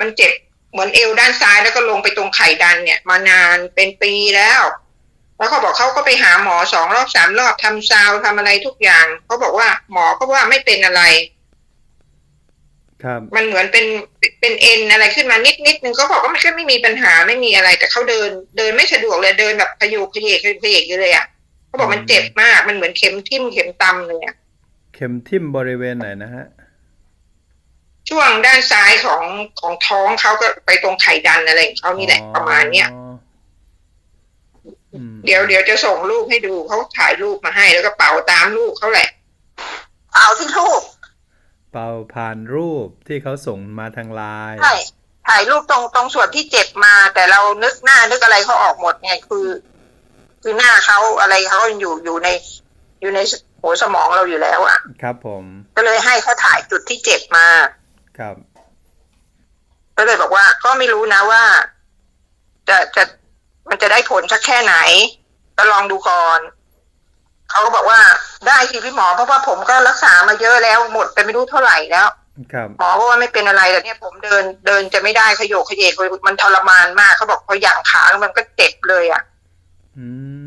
มันเจ็บเหมือนเอวด้านซ้ายแล้วก็ลงไปตรงไข่ดันเนี่ย มานานเป็นปีแล้ว แล้วเขาบอกเขาก็ไปหาหมอสองรอบสามรอบทำซาวด์ทำอะไรทุกอย่างเขาบอกว่าหมอก็ว่าไม่เป็นอะไร ครับมันเหมือนเป็นเป็นเอ็นอะไรขึ้นมานิดนิดนึงเขาบอกว่ามันก็ไม่มีปัญหาไม่มีอะไร แต่เขาเดินเดินไม่สะดวกเลยเดินแบบขยุกขยเกขยุกขยเกอยู่เลยอะเขาบอกมันเจ็บมากมันเหมือนเข็มทิ่มเข็มตำเลยอะเข็มทิ่มบริเวณไหนนะฮะ ช่วงด้านซ้ายของของท้องเขาก็ไปตรงไข่ดันอะไรของเขานี่แหละประมาณเนี้ยอ๋ออืมเดี๋ยวเดี๋ยวจะส่งรูปให้ดูเขาถ่ายรูปมาให้แล้วก็เป่าตามรูปเขาแหละ เป่าที่รูป เป่าผ่านรูปที่เขาส่งมาทางไลน์ใช่ถ่ายรูปตรงตรงส่วนที่เจ็บมา แต่เรานึกหน้านึกอะไรเขาออกหมดไงคือ คือหน้าเขาอะไรเขาอยู่อยู่ในอยู่ในหัวสมองเราอยู่แล้วอะ่ะครับผม ก็เลยให้เขาถ่ายจุดที่เจ็บมา ครับ ก็เลยบอกว่า ก็ไม่รู้นะว่า จะจะมันจะได้ผลสักแค่ไหน ก็ลองดูก่อนเขาก็บอกว่าได้สิพี่หมอเพราะว่าผมก็รักษามาเยอะแล้วหมดไปไม่รู้เท่าไหร่แล้วครับหมอก็ว่าไม่เป็นอะไรแต่เนี่ยผมเดินเดินจะไม่ได้ขยโยกขยเยกเลยมันทรมานมากเขาบอกพอหย่างขาแล้วมันก็เจ็บเลยอะ่ะ อืม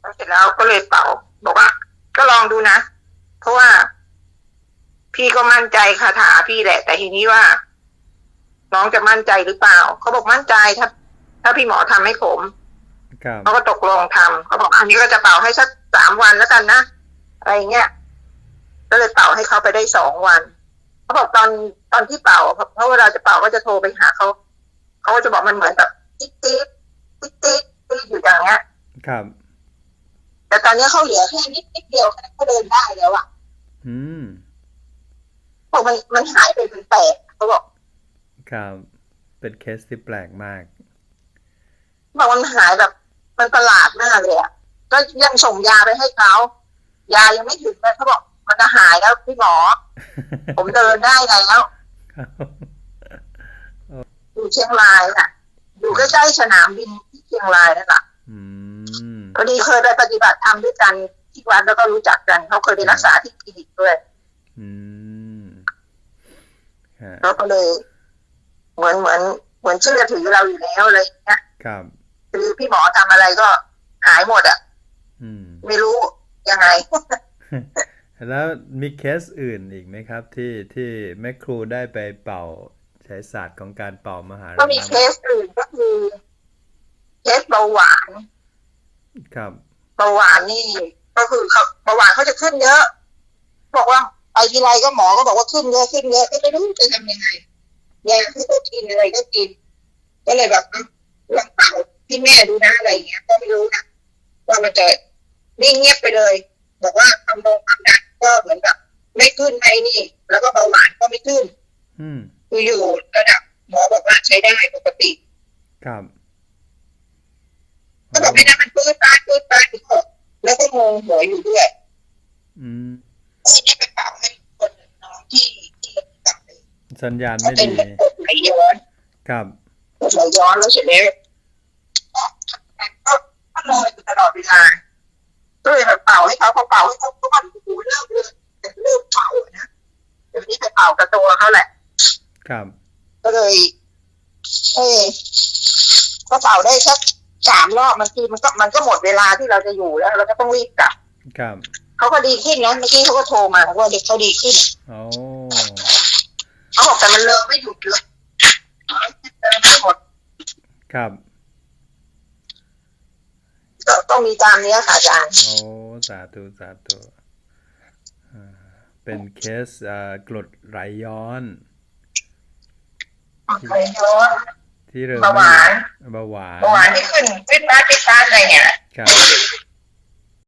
แล้วเสร็จแล้วก็เลยเป่า บอกว่า ก็ลองดูนะ เพราะว่า พี่ก็มั่นใจคาถาพี่แหละ แต่ทีนี้ว่า น้องจะมั่นใจหรือเปล่าเขาบอกมั่นใจถ้า ถ้าพี่หมอทำให้ผมครับเขาก็ตกลงทำเขาบอกอันนี้ก็จะเป่าให้สักสามวันแล้วกันนะอะไรเงี้ยก็เลยเป่าให้เขาไปได้สองวันเขาบอกตอนตอนที่เป่าเพราะเพราะเวลาจะเป่าก็จะโทรไปหาเขาเขาก็จะบอกมันเหมือนแบบจิ๊ดจิ๊ดจิ๊ดจิ๊ดจิ๊ดอยู่อย่างเงี้ยครับ แต่ตอนนี้เขาเหลือแค่นิดนิดเดียวเขาเดินได้แล้วอะอืม บอกมันมันหายไปเป็นแปดเขาบอกครับเป็นเคสที่แปลกมากบอกมันหายแบบ มันประหลาดมากเลยอะก็ยังส่งยาไปให้เขายายังไม่ถึงเลยเขาบอก มันจะหายแล้วพี่หมอ ผมเดินได้แล้วครับอยู่เชียงรายน่ะ อยู่ใกล้ๆสนามบินที่เชียงรายนั่นแหละอืมพอดีเคยไปปฏิบัติธรรมด้วยกันที่วัดแล้วก็รู้จักกันเขาเคยไปรักษาที่คลินิกด้วย อืมฮะ เขาก็เลย เหมือนเหมือนเหมือนเชื่อถือเราอยู่แล้วอะไรอย่างเงี้ยครับคือพี่หมอทำอะไรก็หายหมดอะอืมไม่รู้ยังไง แล้วมีเคสอื่นอีกไหมครับ ที่ที่แม่ครูได้ไปเป่าใช้ศาสตร์ของการเป่ามหาก็มีเคสอื่นก็คือเคสเบาหวาน ครับเบาหวานนี่ ก็คือเขาเบาหวานเขาจะขึ้นเยอะ บอกว่า ไปทีไรก็หมอก็บอกว่าขึ้นเยอะขึ้นเยอะก็ไม่รู้จะทำยังไงยาที่ก็กินอะไรก็กิน ก็เลยแบบเอาลองเป่าที่แม่ดูนะอะไรอย่างเงี้ย ก็ไม่รู้นะว่ามันจะนิ่งเงียบไปเลย บอกว่าความดันความดันก็เหมือนกับไม่ขึ้นไม่นี่ แล้วก็เบาหวานก็ไม่ขึ้น อืมคืออยู่ระดับหมอบอกว่าใช้ได้ปกติ ครับก็บอกไม่ได้มันปื้ดปาดปื้ดปาดอีกหกแล้วก็งงหัวอยู่ด้วย อืม ก็เลยไปเป่าให้คนน้องที่ที่กลับไป สัญญาณไม่ดีไหลย้อนครับไหลย้อนแล้วเสร็จแล้วก็ลอยอยู่ตลอดเวลาก็เลยแบบเป่าให้เขาพอเป่าให้เขาก็มันหูเริ่มเลยเริ่มเป่านะเดี๋ยวนี้ไปเป่ากระตัวเขาแหละ ครับ ก็เลยเออก็เป่าได้สักสามรอบบางทีมันก็มันก็หมดเวลาที่เราจะอยู่แล้ว เราก็ต้องรีบกลับ ครับเขาก็ดีขึ้นนะเมื่อกี้เขาก็โทรมาว่าเด็กเขาดีขึ้นอ้เขา บอกแต่มันเลอะไม่หยุดเลยเดินไม่หมดครับก็ต้องมีตามนี้ค่ะอาจารย์ โอ้สาธุสาธุอ่าเป็นเคสอ่ากรดไหลย้อนไหลย้อนที่เริ่มเบาหวานเบาหวานเบาหวานที่ขึ้นขึ้นมาที่ตาอะไรเนี่ยแหละครับ